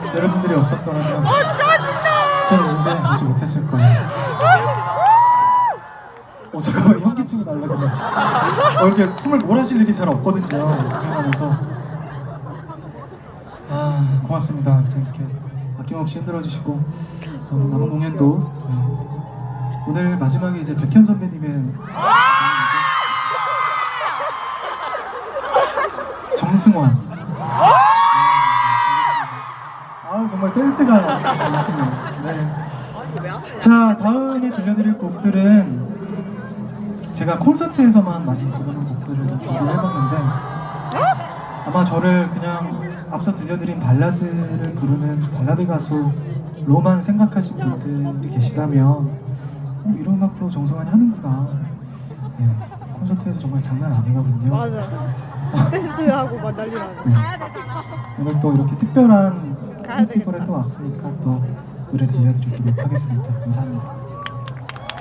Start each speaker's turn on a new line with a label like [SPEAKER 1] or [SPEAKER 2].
[SPEAKER 1] 정말 여러분들이 없었더라면 저는 인생 하지 못했을 거예요. 어 잠깐만 현기증이 날라가네. 어 이렇게 숨을 몰아쉴 일이 잘 없거든요. 공연하면서. 아 고맙습니다. 아무튼 이렇게 아낌없이 흔들어 주시고 어, 남은 공연도 네. 오늘 마지막에 이제 백현 선배님의 정승환. 아 정말 센스가 좋으시네요. 네. 자 다음에 들려드릴 곡들은 제가 콘서트에서만 많이 부르는 곡들을 준비를 해봤는데 아마 저를 그냥 앞서 들려드린 발라드를 부르는 발라드 가수로만 생각하신 분들이 계시다면 어, 이런 음악도 정성환이 하는구나 네, 콘서트에서 정말 장난 아니거든요
[SPEAKER 2] 맞아. 댄스하고 막 난리 나네.
[SPEAKER 1] 네. 오늘 또 이렇게 특별한
[SPEAKER 2] 가야
[SPEAKER 1] 페스티벌에
[SPEAKER 2] 되겠다.
[SPEAKER 1] 또 왔으니까 또 노래 들려드리도록 하겠습니다 감사합니다